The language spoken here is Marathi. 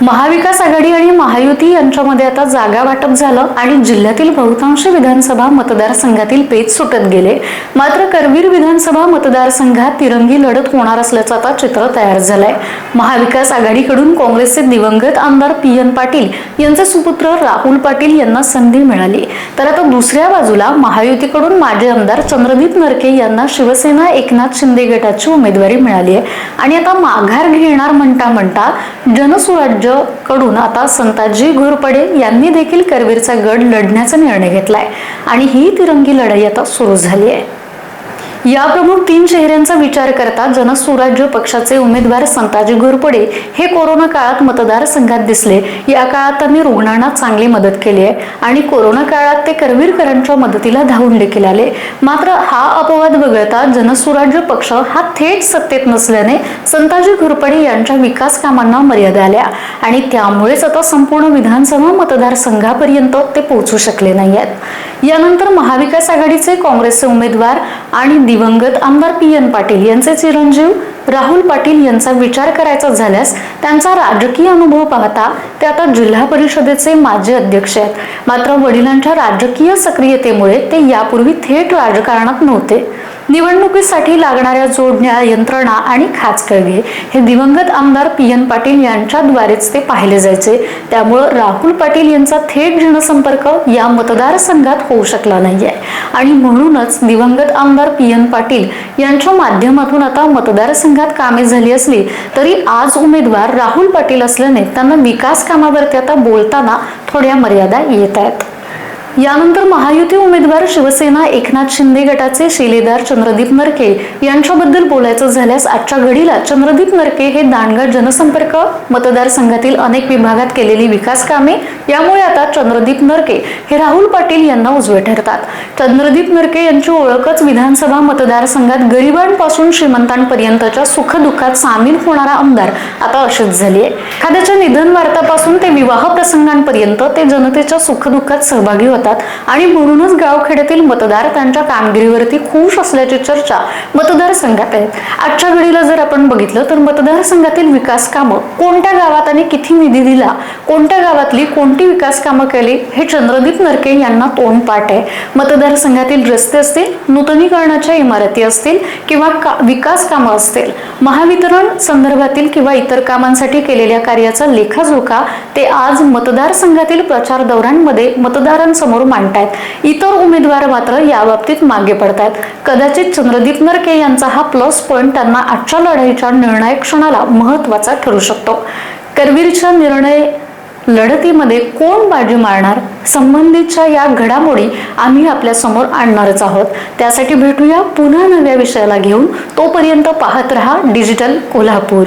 महाविकास आघाडी आणि महायुती यांच्यामध्ये आता जागा वाटप झालं आणि जिल्ह्यातील बहुतांश विधानसभा मतदारसंघातील पेच सुटत गेले. मात्र करवीर विधानसभा मतदारसंघात तिरंगी लढत होणार असल्याचं आता चित्र तयार झालंय. महाविकास आघाडीकडून काँग्रेसचे दिवंगत आमदार पी एन पाटील यांचे सुपुत्र राहुल पाटील यांना संधी मिळाली. तर आता दुसऱ्या बाजूला महायुतीकडून माजी आमदार चंद्रदीप नरके यांना शिवसेना एकनाथ शिंदे गटाची उमेदवारी मिळाली आहे. आणि आता माघार घेणार म्हणता म्हणता जनसुराज्य कडून आता संताजी घोरपडे यांनी देखील करवीरचा गड लढण्याचा निर्णय घेतलाय. आणि ही तिरंगी लढाई आता सुरू झाली आहे. या प्रमुख तीन चेहऱ्यांचा विचार करता जनसुराज्य पक्षाचे उमेदवार संताजी घोरपडे हे कोरोना काळात मतदारसंघात दिसले. या काळात त्यांनी रुग्णांना चांगली मदत केली आहे आणि कोरोना काळात ते करवीरकरांच्या मदतीला धावून देखील आले. मात्र हा अपवाद वगळता जनसुराज्य पक्ष हा थेट सत्तेत नसल्याने संताजी घोरपडे यांच्या विकास कामांना मर्यादा आल्या आणि त्यामुळेच आता संपूर्ण विधानसभा मतदारसंघापर्यंत ते पोहोचू शकले नाही आहेत यानंतर महाविकास आघाडीचे काँग्रेसचे उमेदवार आणि दिवंगत आमदार पी एन पाटील यांचे चिरंजीव राहुल पाटील यांचा विचार करायचा झाल्यास त्यांचा राजकीय अनुभव पाहता ते आता जिल्हा परिषदेचे माजी अध्यक्ष आहेत. मात्र वडिलांच्या राजकीय सक्रियतेमुळे ते यापूर्वी थेट राजकारणात नव्हते. निवडणुकीसाठी लागणाऱ्या जोडण्या यंत्रणा आणि खाचकळगे हे दिवंगत आमदार पी एन पाटील यांच्याद्वारेच ते पाहिले जायचे. त्यामुळं राहुल पाटील यांचा थेट जनसंपर्क या मतदारसंघात होऊ शकला नाहीये. आणि म्हणूनच दिवंगत आमदार पी एन पाटील यांच्या माध्यमातून आता मतदारसंघात कामे झाली असली तरी आज उमेदवार राहुल पाटील असल्याने त्यांना विकास कामावरती आता बोलताना थोड्या मर्यादा येत आहेत. यानंतर महायुती उमेदवार शिवसेना एकनाथ शिंदे गटाचे शिलेदार चंद्रदीप नरके यांच्याबद्दल बोलायचं झाल्यास आजच्या घडीला चंद्रदीप नरके हे दांडगा जनसंपर्क मतदारसंघातील अनेक विभागात केलेली विकास कामे यामुळे आता चंद्रदीप नरके हे राहुल पाटील यांना उजवे ठरतात. चंद्रदीप नरके यांची ओळखच विधानसभा मतदारसंघात गरिबांपासून श्रीमंतांपर्यंतच्या सुखदुःखात सामील होणारा आमदार आता अशीच झाली आहे. एखाद्याच्या निधन वार्तापासून ते विवाह प्रसंगांपर्यंत ते जनतेच्या सुखदुःखात सहभागी होतात. आणि म्हणूनच गावखेड्यातील मतदार त्यांच्या कामगिरीवरती खुश असल्याची चर्चा मतदारसंघात आहे. आजच्या घडीला जर आपण बघितलं तर मतदारसंघातील विकास कामं कोणत्या गावात आणि किती निधी दिला कोणत्या गावातली कोणती विकास कामं केली हे चंद्रदीप नरके यांना तोंडपाठ आहे. मतदारसंघातील रस्ते असतील नूतनीकरणाच्या इमारती असतील किंवा का- विकास कामं असतील महावितरण संदर्भातील किंवा इतर कामांसाठी केलेल्या कार्याचा लेखाजोखा ते आज मतदारसंघातील प्रचार दौऱ्यांमध्ये मतदारांसमोर मांडतायत. इतर उमेदवार मात्र या बाबतीत मागे पडतायत. कदाचित चंद्रदीप नरके यांचा हा प्लस पॉईंट त्यांना आजच्या लढाईच्या निर्णायक क्षणाला महत्त्वाचा ठरू शकतो. करवीरच्या निर्णय लढतीमध्ये कोण बाजी मारणार? संबंधितच्या या घडामोडी आम्ही आपल्यासमोर आणणारच आहोत. त्यासाठी भेटूया पुन्हा नव्या विषयाला घेऊन. तोपर्यंत पाहत रहा डिजिटल कोल्हापूर.